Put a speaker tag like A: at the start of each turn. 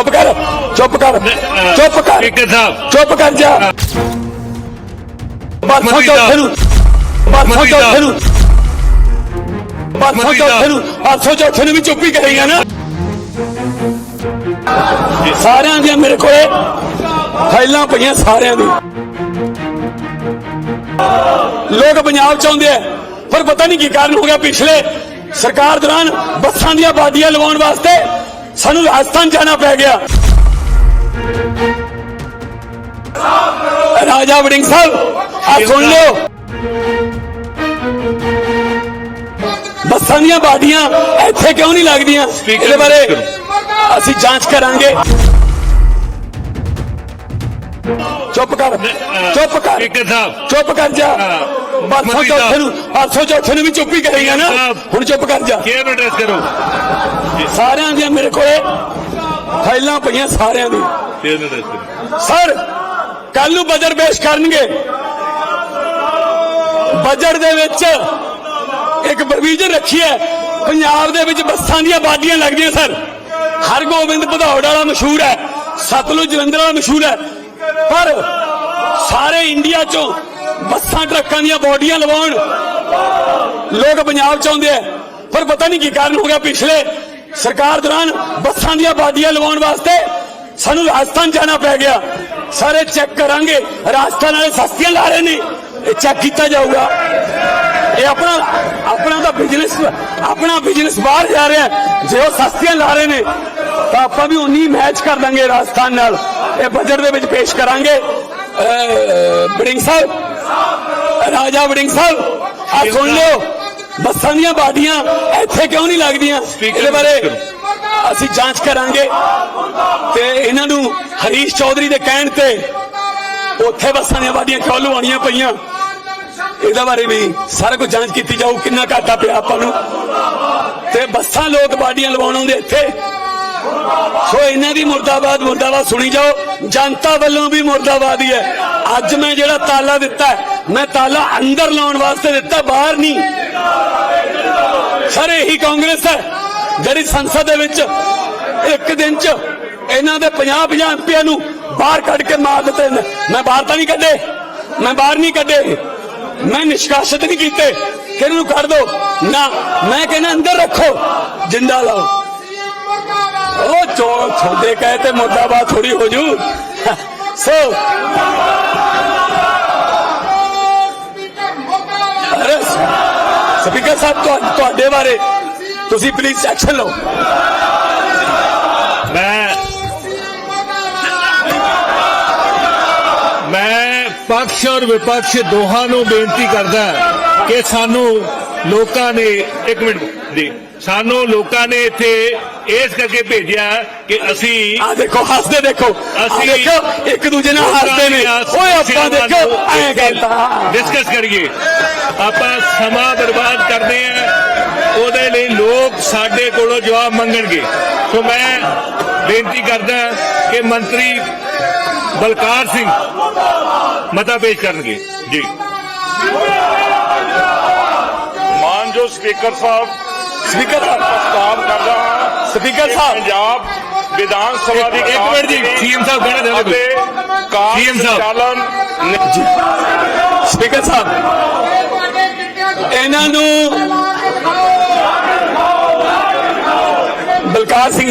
A: ਚੁੱਪ ਕਰ ਚੁੱਪ ਕਰ ਚੁੱਪ ਕਰ
B: ਸਪੀਕਰ ਸਾਹਿਬ।
A: ਚੁੱਪ ਕਰ ਜਾ। ਬਸ
B: ਸਾਹਿਬ।
A: ਫਿਰੂ। ਬਸ
B: ਸਾਹਿਬ।
A: ਫਿਰੂ। ਬਸ
B: ਸਾਹਿਬ।
A: ਫਿਰੂ। ਆ ਸੋਚੋ ਫਿਰੂ। ਵੀ ਚੁੱਪ ਕਰੇਗਾ ਨਾ। ਸਾਰਿਆਂ ਦੀਆਂ ਮੇਰੇ ਕੋਲੇ ਫਾਈਲਾਂ ਪਈਆਂ ਸਾਰਿਆਂ ਦੀ ਲੋਕ ਪੰਜਾਬ ਚ ਆਉਂਦੇ ਆ। ਪਰ ਪਤਾ ਨਹੀਂ ਕੀ ਕਾਰਨ ਹੋ ਗਿਆ ਪਿਛਲੇ ਸਰਕਾਰ ਦੌਰਾਨ ਬੱਸਾਂ ਦੀਆਂ ਬਾਡੀਆਂ ਲਵਾਉਣ ਵਾਸਤੇ ਸਾਨੂੰ ਰਾਜਸਥਾਨ ਜਾਣਾ ਪੈ ਗਿਆ। ਰਾਜਾ ਵੜਿੰਗ ਸਾਹਿਬ ਆ ਸੁਣ ਲਿਓ। ਬੱਸਾਂ ਦੀਆਂ ਬਾਡੀਆਂ ਇੱਥੇ ਕਿਉਂ ਨਹੀਂ ਲੱਗਦੀਆਂ? ਇਹਦੇ ਬਾਰੇ। ਅਸੀਂ ਜਾਂਚ ਕਰਾਂਗੇ। ਚੁੱਪ ਕਰ ਚੁੱਪ ਕਰ
B: ਸਪੀਕਰ ਸਾਹਿਬ।
A: ਚੁੱਪ ਕਰ ਜਾ। ਸੋਚੋ
B: ਸਾਹਿਬ।
A: ਨੂੰ ਆ ਸੋਚੋ ਨੂੰ ਵੀ ਚੁੱਪ ਹੀ ਕਰੇਗਾ ਨਾ। ਹੁਣ ਚੁੱਪ ਕਰ ਜਾ।
B: ਕੇਅਰ ਐਡਰੈਸ ਕਰੋ?
A: ਸਾਰਿਆਂ ਦੀਆਂ ਮੇਰੇ ਕੋਲੇ ਫਾਈਲਾਂ ਪਈਆਂ ਸਾਰਿਆਂ ਦੀ। ਸਰ ਕੱਲ ਨੂੰ ਬਜਟ ਪੇਸ਼ ਕਰਨਗੇ। ਬਜਟ ਦੇ ਵਿੱਚ ਇੱਕ ਪ੍ਰੋਵੀਜ਼ਨ ਰੱਖੀ ਹੈ। ਪੰਜਾਬ ਦੇ ਵਿੱਚ ਬੱਸਾਂ ਦੀਆਂ ਬਾਡੀਆਂ ਲੱਗਦੀਆਂ ਸਰ। ਹਰਗੋਬਿੰਦ ਭਦੌੜ ਵਾਲਾ ਮਸ਼ਹੂਰ ਹੈ ਸਤਲੁਜ ਜਲੰਧਰ ਵਾਲਾ ਮਸ਼ਹੂਰ ਹੈ। ਪਰ ਸਾਰੇ ਇੰਡੀਆ ਚੋਂ ਬੱਸਾਂ ਟਰੱਕਾਂ ਦੀਆਂ ਬਾਡੀਆਂ ਲਵਾਉਣ ਲੋਕ ਪੰਜਾਬ ਚ ਆਉਂਦੇ ਆ ਪਰ ਪਤਾ ਨਹੀਂ ਕੀ ਕਾਰਨ ਹੋ ਗਿਆ ਪਿਛਲੇ ਸਰਕਾਰ ਦੌਰਾਨ ਬੱਸਾਂ ਦੀਆਂ ਬਾਡੀਆਂ ਲਵਾਉਣ ਵਾਸਤੇ ਸਾਨੂੰ ਰਾਜਸਥਾਨ ਜਾਣਾ ਪੈ ਗਿਆ। ਸਾਰੇ ਚੈੱਕ ਕਰਾਂਗੇ। ਰਾਜਸਥਾਨ ਵਾਲੇ ਸਸਤੀਆਂ ਲਾ ਰਹੇ ਨੇ। ਇਹ ਚੈੱਕ ਕੀਤਾ ਜਾਊਗਾ। ਇਹ ਆਪਣਾ ਆਪਣਾ ਤਾਂ ਬਿਜ਼ਨਸ ਆਪਣਾ ਬਿਜ਼ਨਸ ਬਾਹਰ ਜਾ ਰਿਹਾ ਜੇ ਉਹ ਸਸਤੀਆਂ ਲਾ ਰਹੇ ਨੇ ਤਾਂ ਆਪਾਂ ਵੀ ਉਨੀ ਮੈਚ ਕਰ ਦਾਂਗੇ ਰਾਜਸਥਾਨ ਨਾਲ। ਇਹ ਬਜਟ ਦੇ ਵਿੱਚ ਪੇਸ਼ ਕਰਾਂਗੇ। ਅਹ, ਬੜਿੰਗ ਸਾਹਿਬ। ਰਾਜਾ ਵੜਿੰਗ ਸਾਹਿਬ ਆ ਸੁਣ ਲਿਓ। ਬੱਸਾਂ ਦੀਆਂ ਬਾਡੀਆਂ ਇੱਥੇ ਕਿਉਂ ਨਹੀਂ ਲੱਗਦੀਆਂ? ਇਹਦੇ ਬਾਰੇ। ਅਸੀਂ ਜਾਂਚ ਕਰਾਂਗੇ। ਤੇ ਇਹਨਾਂ ਨੂੰ ਹਰੀਸ਼ ਚੌਧਰੀ ਦੇ ਕਹਿਣ ਤੇ ਉੱਥੇ ਬੱਸਾਂ ਦੀਆਂ ਬਾਡੀਆਂ ਕਿਉਂ ਲਵਾਉਣੀਆਂ ਪਈਆਂ? ਇਹਦੇ ਬਾਰੇ ਵੀ ਸਾਰਾ ਕੁਝ ਜਾਂਚ ਕੀਤੀ ਜਾਊ ਕਿੰਨਾ ਘਾਟਾ ਪਿਆ ਆਪਾਂ ਨੂੰ। ਤੇ ਬੱਸਾਂ ਲੋਕ ਬਾਡੀਆਂ ਲਵਾਉਣ ਆਉਂਦੇ ਇੱਥੇ। ਸੋ ਇਹਨਾਂ ਦੀ ਮੁਰਦਾਬਾਦ ਮੁਰਦਾਬਾਦ ਸੁਣੀ ਜਾਓ। ਜਨਤਾ ਵੱਲੋਂ ਵੀ ਮੁਰਦਾਬਾਦ ਹੀ ਹੈ। ਅੱਜ ਮੈਂ ਜਿਹੜਾ ਤਾਲਾ ਦਿੱਤਾ ਹੈ, ਮੈਂ ਤਾਲਾ ਅੰਦਰ ਲਾਉਣ ਵਾਸਤੇ ਦਿੱਤਾ, ਬਾਹਰ ਨਹੀਂ। ਸਰ ਇਹੀ ਕਾਂਗਰਸ ਹੈ, ਜਿਹੜੀ ਸੰਸਦ ਦੇ ਵਿੱਚ ਇੱਕ ਦਿਨ ਚ ਇਹਨਾਂ ਦੇ 50 50 ਐਮਪੀਆਂ ਨੂੰ ਬਾਹਰ ਕੱਢ ਕੇ ਮਾਰ ਦਿੱਤੇ ਨੇ। ਮੈਂ ਬਾਹਰ ਤਾਂ ਨਹੀਂ ਕੱਢੇ, ਮੈਂ ਬਾਹਰ ਨਹੀਂ ਕੱਢੇ। ਮੈਂ ਨਿਸ਼ਕਾਸਿਤ ਨਹੀਂ ਕੀਤੇ ਕਿ ਇਹਨੂੰ ਕੱਢ ਦੋ। ਨਾ, ਮੈਂ ਕਹਿੰਦਾ ਅੰਦਰ ਰੱਖੋ, ਜਿੰਦਾ ਲਾਓ। ਉਹ ਚੋ ਤੁਹਾਡੇ ਕਹੇ ਤੇ ਮੁੱਦਾ ਮੁਰਦਾਬਾਦ ਥੋੜੀ ਹੋ ਜੂ। ਸੋ ਸਪੀਕਰ ਸਾਹਿਬ, ਤੁਹਾ- ਤੁਹਾਡੇ ਬਾਰੇ ਤੁਸੀਂ ਪਲੀਜ਼ ਐਕਸ਼ਨ ਲਓ।
B: ਮੈਂ ਮੈਂ ਪਕਸ਼ ਔਰ ਵਿਪਕਸ਼ ਦੋਹਾਂ ਨੂੰ ਬੇਨਤੀ ਕਰਦਾ ਕਿ ਸਾਨੂੰ ਲੋਕਾਂ ਨੇ ਇੱਕ ਮਿੰਟ ਜੀ, ਸਾਨੂੰ ਲੋਕਾਂ ਨੇ ਇੱਥੇ ਇਸ ਕਰਕੇ ਭੇਜਿਆ ਕਿ ਅਸੀਂ
A: ਆ ਦੇਖੋ ਹੱਸਦੇ ਦੇਖੋ।
B: ਅਸੀਂ
A: ਦੇਖੋ ਇੱਕ ਦੂਜੇ ਨਾਲ ਹੱਸਦੇ ਨੇ। ਓਏ ਆਪਾਂ ਦੇਖੋ ਐ ਕਹਿੰਦਾ।
B: ਡਿਸਕਸ ਕਰੀਏ। ਆਪਾਂ ਸਮਾਂ ਬਰਬਾਦ ਕਰਦੇ ਆ ਉਹਦੇ ਲਈ ਲੋਕ ਸਾਡੇ ਕੋਲੋਂ ਜਵਾਬ ਮੰਗਣਗੇ। ਸੋ ਮੈਂ ਬੇਨਤੀ ਕਰਦਾ ਕਿ ਮੰਤਰੀ ਬਲਕਾਰ ਸਿੰਘ ਮਤਾ ਪੇਸ਼ ਕਰਨਗੇ। ਜੀ।
C: ਮਾਨਯੋਗ ਸਪੀਕਰ ਸਾਹਿਬ
A: ਸਪੀਕਰ ਸਾਹਿਬ।
C: ਪ੍ਰਸਤਾਵ ਕਰਦਾ ਹਾਂ
A: ਸਪੀਕਰ ਸਾਹਿਬ।
C: ਪੰਜਾਬ ਵਿਧਾਨ ਸਭਾ ਦੀ
B: ਇੱਕ ਮਿੰਟ ਜੀ, CM ਸਾਹਿਬ ਕਹਿਣਾ
C: ਅਤੇ
B: CM
C: ਕਾਰਜ
B: ਸਾਹਿਬ।
A: ਸਪੀਕਰ ਸਾਹਿਬ। ਇਹਨਾਂ ਨੂੰ ਬਲਕਾਰ ਸਿੰਘ